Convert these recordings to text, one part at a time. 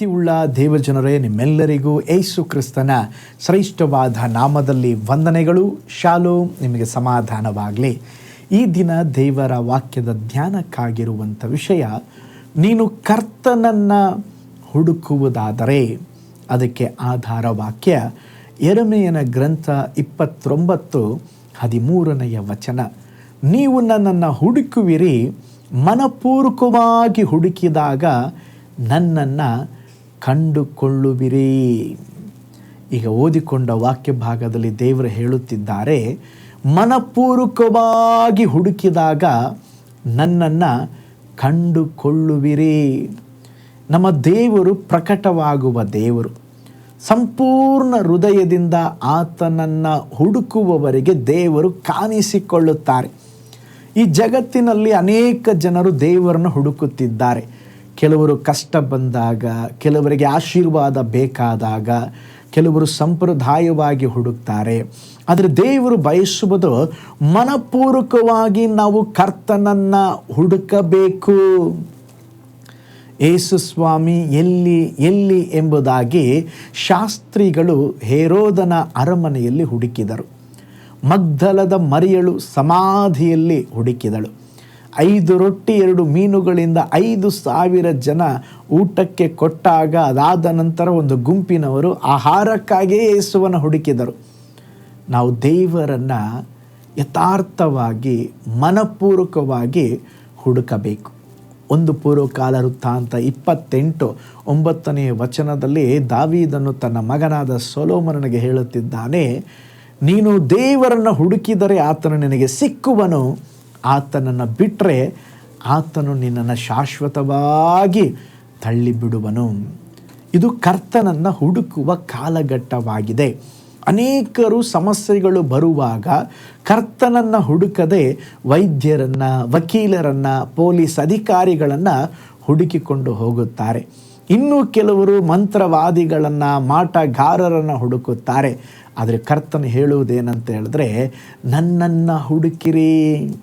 ಪ್ರೀತಿಯುಳ್ಳ ದೇವಜನರೇ ನಿಮ್ಮೆಲ್ಲರಿಗೂ ಏಸು ಕ್ರಿಸ್ತನ ಶ್ರೇಷ್ಠವಾದ ನಾಮದಲ್ಲಿ ವಂದನೆಗಳು. ಶಾಲು ನಿಮಗೆ ಸಮಾಧಾನವಾಗಲಿ. ಈ ದಿನ ದೇವರ ವಾಕ್ಯದ ಧ್ಯಾನಕ್ಕಾಗಿರುವಂಥ ವಿಷಯ, ನೀನು ಕರ್ತನನ್ನು ಹುಡುಕುವುದಾದರೆ ಅದಕ್ಕೆ ಆಧಾರ ವಾಕ್ಯ ಎರಮೆಯನ ಗ್ರಂಥ ಇಪ್ಪತ್ತೊಂಬತ್ತು, ಹದಿಮೂರನೆಯ ವಚನ. ನೀವು ನನ್ನನ್ನು ಹುಡುಕುವಿರಿ, ಮನಪೂರ್ವಕವಾಗಿ ಹುಡುಕಿದಾಗ ನನ್ನನ್ನು ಕಂಡುಕೊಳ್ಳುವಿರಿ. ಈಗ ಓದಿಕೊಂಡ ವಾಕ್ಯ ಭಾಗದಲ್ಲಿ ದೇವರು ಹೇಳುತ್ತಿದ್ದಾರೆ, ಮನಪೂರ್ವಕವಾಗಿ ಹುಡುಕಿದಾಗ ನನ್ನನ್ನು ಕಂಡುಕೊಳ್ಳುವಿರಿ. ನಮ್ಮ ದೇವರು ಪ್ರಕಟವಾಗುವ ದೇವರು, ಸಂಪೂರ್ಣ ಹೃದಯದಿಂದ ಆತನನ್ನು ಹುಡುಕುವವರಿಗೆ ದೇವರು ಕಾಣಿಸಿಕೊಳ್ಳುತ್ತಾರೆ. ಈ ಜಗತ್ತಿನಲ್ಲಿ ಅನೇಕ ಜನರು ದೇವರನ್ನು ಹುಡುಕುತ್ತಿದ್ದಾರೆ. ಕೆಲವರು ಕಷ್ಟ ಬಂದಾಗ, ಕೆಲವರಿಗೆ ಆಶೀರ್ವಾದ ಬೇಕಾದಾಗ, ಕೆಲವರು ಸಂಪ್ರದಾಯವಾಗಿ ಹುಡುಕ್ತಾರೆ. ಆದರೆ ದೇವರು ಬಯಸುವುದು ಮನಪೂರ್ವಕವಾಗಿ ನಾವು ಕರ್ತನನ್ನು ಹುಡುಕಬೇಕು. ಏಸು ಸ್ವಾಮಿ ಎಲ್ಲಿ ಎಲ್ಲಿ ಎಂಬುದಾಗಿ ಶಾಸ್ತ್ರಿಗಳು ಹೇರೋದನ ಅರಮನೆಯಲ್ಲಿ ಹುಡುಕಿದರು. ಮಗ್ಧಲದ ಮರಿಯಳು ಸಮಾಧಿಯಲ್ಲಿ ಹುಡುಕಿದಳು. ಐದು ರೊಟ್ಟಿ, ಎರಡು ಮೀನುಗಳಿಂದ ಐದು ಸಾವಿರ ಜನ ಊಟಕ್ಕೆ ಕೊಟ್ಟಾಗ ಅದಾದ ನಂತರ ಒಂದು ಗುಂಪಿನವರು ಆಹಾರಕ್ಕಾಗಿಯೇ ಯೇಸುವನ್ನು ಹುಡುಕಿದರು. ನಾವು ದೇವರನ್ನು ಯಥಾರ್ಥವಾಗಿ, ಮನಪೂರ್ವಕವಾಗಿ ಹುಡುಕಬೇಕು. ಒಂದು ಪೂರ್ವಕಾಲ ವೃತ್ತಾಂತ ಇಪ್ಪತ್ತೆಂಟು, ಒಂಬತ್ತನೆಯ ವಚನದಲ್ಲಿ ದಾವೀದನ್ನು ತನ್ನ ಮಗನಾದ ಸೊಲೋಮನನಿಗೆ ಹೇಳುತ್ತಿದ್ದಾನೆ, ನೀನು ದೇವರನ್ನು ಹುಡುಕಿದರೆ ಆತನು ನಿನಗೆ ಸಿಕ್ಕುವನು. ಆತನನ್ನು ಬಿಟ್ಟರೆ ಆತನು ನಿನ್ನನ್ನು ಶಾಶ್ವತವಾಗಿ ತಳ್ಳಿಬಿಡುವನು. ಇದು ಕರ್ತನನ್ನು ಹುಡುಕುವ ಕಾಲಘಟ್ಟವಾಗಿದೆ. ಅನೇಕರು ಸಮಸ್ಯೆಗಳು ಬರುವಾಗ ಕರ್ತನನ್ನು ಹುಡುಕದೆ ವೈದ್ಯರನ್ನು, ವಕೀಲರನ್ನು, ಪೊಲೀಸ್ ಅಧಿಕಾರಿಗಳನ್ನು ಹುಡುಕಿಕೊಂಡು ಹೋಗುತ್ತಾರೆ. ಇನ್ನೂ ಕೆಲವರು ಮಂತ್ರವಾದಿಗಳನ್ನು, ಮಾಟಗಾರರನ್ನು ಹುಡುಕುತ್ತಾರೆ. ಆದರೆ ಕರ್ತನು ಹೇಳುವುದೇನಂತ ಹೇಳಿದ್ರೆ, ನನ್ನನ್ನು ಹುಡುಕಿರಿ.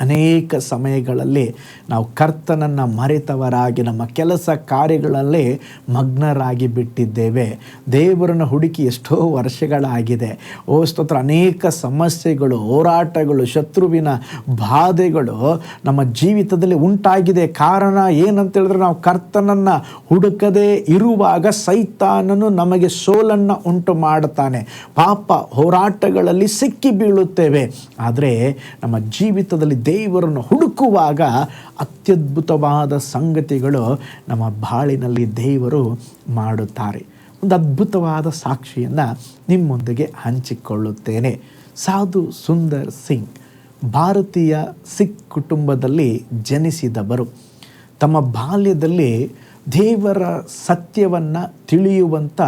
ಅನೇಕ ಸಮಯಗಳಲ್ಲಿ ನಾವು ಕರ್ತನನ್ನು ಮರೆತವರಾಗಿ, ನಮ್ಮ ಕೆಲಸ ಕಾರ್ಯಗಳಲ್ಲಿ ಮಗ್ನರಾಗಿ ಬಿಟ್ಟಿದ್ದೇವೆ. ದೇವರನ್ನು ಹುಡುಕಿ ಎಷ್ಟೋ ವರ್ಷಗಳಾಗಿದೆ. ಓ ಸ್ತೋತ್ರ, ಅನೇಕ ಸಮಸ್ಯೆಗಳು, ಹೋರಾಟಗಳು, ಶತ್ರುವಿನ ಬಾಧೆಗಳು ನಮ್ಮ ಜೀವಿತದಲ್ಲಿ ಉಂಟಾಗಿದೆ. ಕಾರಣ ಏನಂತ ಹೇಳಿದ್ರೆ ನಾವು ಕರ್ತನನ್ನು ಹುಡುಕದೇ ಇರುವಾಗ ಸೈತಾನನು ನಮಗೆ ಸೋಲನ್ನು ಉಂಟು ಮಾಡುತ್ತಾನೆ. ಪಾಪ ಹೋರಾಟಗಳಲ್ಲಿ ಸಿಕ್ಕಿ ಬೀಳುತ್ತೇವೆ. ಆದರೆ ನಮ್ಮ ಜೀವಿತದಲ್ಲಿ ದೇವರನ್ನು ಹುಡುಕುವಾಗ ಅತ್ಯದ್ಭುತವಾದ ಸಂಗತಿಗಳು ನಮ್ಮ ಬಾಳಿನಲ್ಲಿ ದೇವರು ಮಾಡುತ್ತಾರೆ. ಒಂದು ಅದ್ಭುತವಾದ ಸಾಕ್ಷಿಯನ್ನು ನಿಮ್ಮೊಂದಿಗೆ ಹಂಚಿಕೊಳ್ಳುತ್ತೇನೆ. ಸಾಧು ಸುಂದರ್ ಸಿಂಗ್, ಭಾರತೀಯ ಸಿಖ್ ಕುಟುಂಬದಲ್ಲಿ ಜನಿಸಿದವರು. ತಮ್ಮ ಬಾಲ್ಯದಲ್ಲಿ ದೇವರ ಸತ್ಯವನ್ನು ತಿಳಿಯುವಂಥ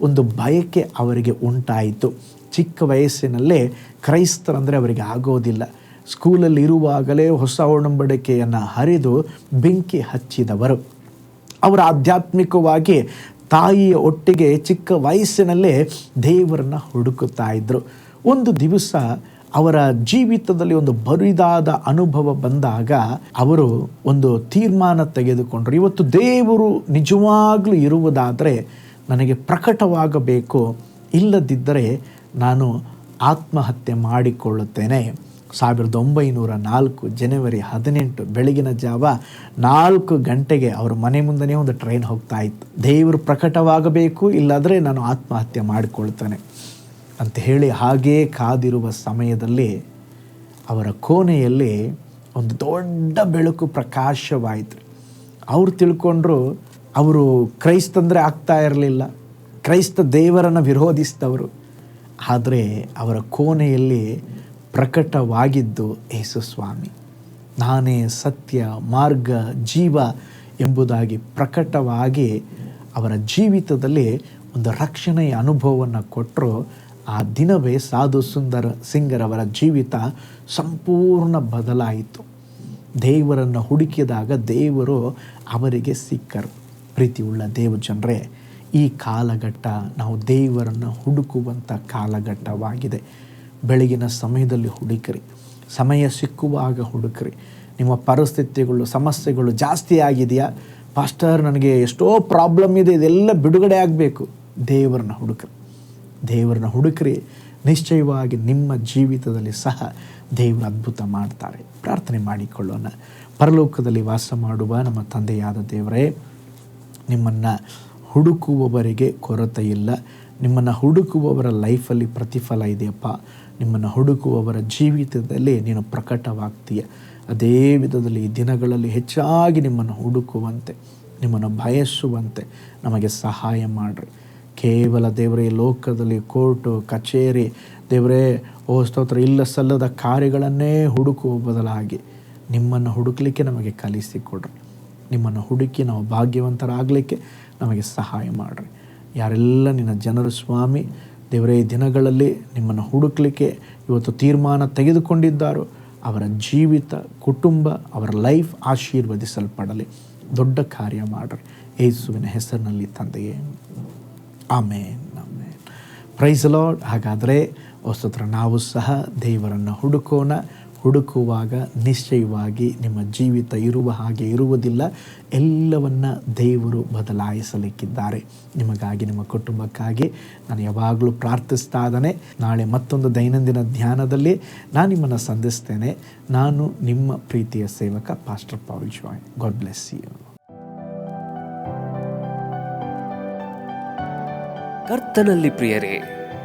ಒಂದು ಬಯಕೆ ಅವರಿಗೆ ಉಂಟಾಯಿತು. ಚಿಕ್ಕ ವಯಸ್ಸಿನಲ್ಲೇ ಕ್ರೈಸ್ತರಂದರೆ ಅವರಿಗೆ ಆಗೋದಿಲ್ಲ. ಸ್ಕೂಲಲ್ಲಿ ಇರುವಾಗಲೇ ಹೊಸ ಒಡಂಬಡಿಕೆಯನ್ನು ಹರಿದು ಬೆಂಕಿ ಹಚ್ಚಿದವರು. ಅವರ ಆಧ್ಯಾತ್ಮಿಕವಾಗಿ ತಾಯಿಯ ಒಟ್ಟಿಗೆ ಚಿಕ್ಕ ವಯಸ್ಸಿನಲ್ಲೇ ದೇವರನ್ನು ಹುಡುಕುತ್ತಾ ಇದ್ದರು ಒಂದು ದಿವಸ ಅವರ ಜೀವಿತದಲ್ಲಿ ಒಂದು ಬರಿದಾದ ಅನುಭವ ಬಂದಾಗ ಅವರು ಒಂದು ತೀರ್ಮಾನ ತೆಗೆದುಕೊಂಡರು. ಇವತ್ತು ದೇವರು ನಿಜವಾಗಲೂ ಇರುವುದಾದರೆ ನನಗೆ ಪ್ರಕಟವಾಗಬೇಕು. ಇಲ್ಲದಿದ್ದರೆ ನಾನು ಆತ್ಮಹತ್ಯೆ ಮಾಡಿಕೊಳ್ಳುತ್ತೇನೆ. ಸಾವಿರದ ಒಂಬೈನೂರ ನಾಲ್ಕು ಜನವರಿ ಹದಿನೆಂಟು ಬೆಳಗಿನ ಜಾವ ನಾಲ್ಕು ಗಂಟೆಗೆ ಅವ್ರ ಮನೆ ಮುಂದೆನೇ ಒಂದು ಟ್ರೈನ್ ಹೋಗ್ತಾ ಇತ್ತು. ದೇವರು ಪ್ರಕಟವಾಗಬೇಕು, ಇಲ್ಲಾದರೆ ನಾನು ಆತ್ಮಹತ್ಯೆ ಮಾಡಿಕೊಳ್ತೇನೆ ಅಂತ ಹೇಳಿ ಹಾಗೇ ಕಾದಿರುವ ಸಮಯದಲ್ಲಿ ಅವರ ಕೋಣೆಯಲ್ಲಿ ಒಂದು ದೊಡ್ಡ ಬೆಳಕು ಪ್ರಕಾಶವಾಯಿತು. ಅವ್ರು ತಿಳ್ಕೊಂಡ್ರು ಅವರು ಕ್ರೈಸ್ತಂದರೆ ಆಗ್ತಾ ಇರಲಿಲ್ಲ, ಕ್ರೈಸ್ತ ದೇವರನ್ನು ವಿರೋಧಿಸಿದವರು. ಆದರೆ ಅವರ ಕೋಣೆಯಲ್ಲಿ ಪ್ರಕಟವಾಗಿದ್ದು ಯೇಸು ಸ್ವಾಮಿ. ನಾನೇ ಸತ್ಯ, ಮಾರ್ಗ, ಜೀವ ಎಂಬುದಾಗಿ ಪ್ರಕಟವಾಗಿ ಅವರ ಜೀವಿತದಲ್ಲಿ ಒಂದು ರಕ್ಷಣೆಯ ಅನುಭವವನ್ನು ಕೊಟ್ಟರು ಆ ದಿನವೇ ಸಾಧು ಸುಂದರ ಸಿಂಗರವರ ಜೀವಿತ ಸಂಪೂರ್ಣ ಬದಲಾಯಿತು. ದೇವರನ್ನು ಹುಡುಕಿದಾಗ ದೇವರು ಅವರಿಗೆ ಸಿಕ್ಕರು. ಪ್ರೀತಿಯುಳ್ಳ ದೇವ ಜನರೇ, ಈ ಕಾಲಘಟ್ಟ ನಾವು ದೇವರನ್ನು ಹುಡುಕುವಂಥ ಕಾಲಘಟ್ಟವಾಗಿದೆ. ಬೆಳಗಿನ ಸಮಯದಲ್ಲಿ ಹುಡುಕ್ರಿ. ಸಮಯ ಸಿಕ್ಕುವಾಗ ಹುಡುಕ್ರಿ. ನಿಮ್ಮ ಪರಿಸ್ಥಿತಿಗಳು, ಸಮಸ್ಯೆಗಳು ಜಾಸ್ತಿ ಆಗಿದೆಯಾ? ಪಾಸ್ಟರ್ ನನಗೆ ಎಷ್ಟೋ ಪ್ರಾಬ್ಲಮ್ ಇದೆ, ಇದೆಲ್ಲ ಬಿಡುಗಡೆ ಆಗಬೇಕು. ದೇವರನ್ನ ಹುಡುಕ್ರಿ. ದೇವರನ್ನ ಹುಡುಕ್ರಿ. ನಿಶ್ಚಯವಾಗಿ ನಿಮ್ಮ ಜೀವಿತದಲ್ಲಿ ಸಹ ದೇವರು ಅದ್ಭುತ ಮಾಡ್ತಾರೆ. ಪ್ರಾರ್ಥನೆ ಮಾಡಿಕೊಳ್ಳೋಣ. ಪರಲೋಕದಲ್ಲಿ ವಾಸ ಮಾಡುವ ನಮ್ಮ ತಂದೆಯಾದ ದೇವರೇ, ನಿಮ್ಮನ್ನು ಹುಡುಕುವವರಿಗೆ ಕೊರತೆ ಇಲ್ಲ ನಿಮ್ಮನ್ನು ಹುಡುಕುವವರ ಲೈಫಲ್ಲಿ ಪ್ರತಿಫಲ ಇದೆಯಪ್ಪ. ನಿಮ್ಮನ್ನು ಹುಡುಕುವವರ ಜೀವಿತದಲ್ಲಿ ನೀನು ಪ್ರಕಟವಾಗ್ತೀಯ. ಅದೇ ವಿಧದಲ್ಲಿ ಈ ದಿನಗಳಲ್ಲಿ ಹೆಚ್ಚಾಗಿ ನಿಮ್ಮನ್ನು ಹುಡುಕುವಂತೆ, ನಿಮ್ಮನ್ನು ಬಯಸುವಂತೆ ನಮಗೆ ಸಹಾಯ ಮಾಡಿರಿ. ಕೇವಲ ದೇವರೇ ಲೋಕದಲ್ಲಿ ಕೋರ್ಟು, ಕಚೇರಿ, ದೇವರೇ, ಓ ಸ್ತೋತ್ರ, ಇಲ್ಲ ಸಲ್ಲದ ಕಾರ್ಯಗಳನ್ನೇ ಹುಡುಕುವ ಬದಲಾಗಿ ನಿಮ್ಮನ್ನು ಹುಡುಕಲಿಕ್ಕೆ ನಮಗೆ ಕಲಿಸಿಕೊಡ್ರಿ. ನಿಮ್ಮನ್ನು ಹುಡುಕಿ ನಾವು ಭಾಗ್ಯವಂತರಾಗಲಿಕ್ಕೆ ನಮಗೆ ಸಹಾಯ ಮಾಡಿರಿ. ಯಾರೆಲ್ಲ ನಿನ್ನ ಜನರು ಸ್ವಾಮಿ ದೇವರೇ ದಿನಗಳಲ್ಲಿ ನಿಮ್ಮನ್ನು ಹುಡುಕಲಿಕ್ಕೆ ಇವತ್ತು ತೀರ್ಮಾನ ತೆಗೆದುಕೊಂಡಿದ್ದಾರೋ, ಅವರ ಜೀವಿತ ಕುಟುಂಬ, ಅವರ ಲೈಫ್ ಆಶೀರ್ವದಿಸಲ್ಪಡಲಿ. ದೊಡ್ಡ ಕಾರ್ಯ ಮಾಡ್ರಿ. ಯೇಸುವಿನ ಹೆಸರಿನಲ್ಲಿ ತಂದೆಯೇ. ಆಮೇನ್ ಆಮೇನ್. ಪ್ರೈಸ್ ಲಾರ್ಡ್ ಹಾಗಾದರೆ ವಸ್ತುತ್ರ ನಾವು ಸಹ ದೇವರನ್ನು ಹುಡುಕೋಣ. ಹುಡುಕುವಾಗ ನಿಶ್ಚಯವಾಗಿ ನಿಮ್ಮ ಜೀವಿತ ಇರುವ ಹಾಗೆ ಇರುವುದಿಲ್ಲ. ಎಲ್ಲವನ್ನ ದೇವರು ಬದಲಾಯಿಸಲಿಕ್ಕಿದ್ದಾರೆ. ನಿಮಗಾಗಿ, ನಿಮ್ಮ ಕುಟುಂಬಕ್ಕಾಗಿ ನಾನು ಯಾವಾಗಲೂ ಪ್ರಾರ್ಥಿಸ್ತಾ ಇದ್ದಾನೆ. ನಾಳೆ ಮತ್ತೊಂದು ದೈನಂದಿನ ಧ್ಯಾನದಲ್ಲಿ ನಾನು ನಿಮ್ಮನ್ನು ಸಂಧಿಸ್ತೇನೆ. ನಾನು ನಿಮ್ಮ ಪ್ರೀತಿಯ ಸೇವಕ pastor Paul Joy God bless you ಕರ್ತನಲ್ಲಿ ಪ್ರಿಯರೇ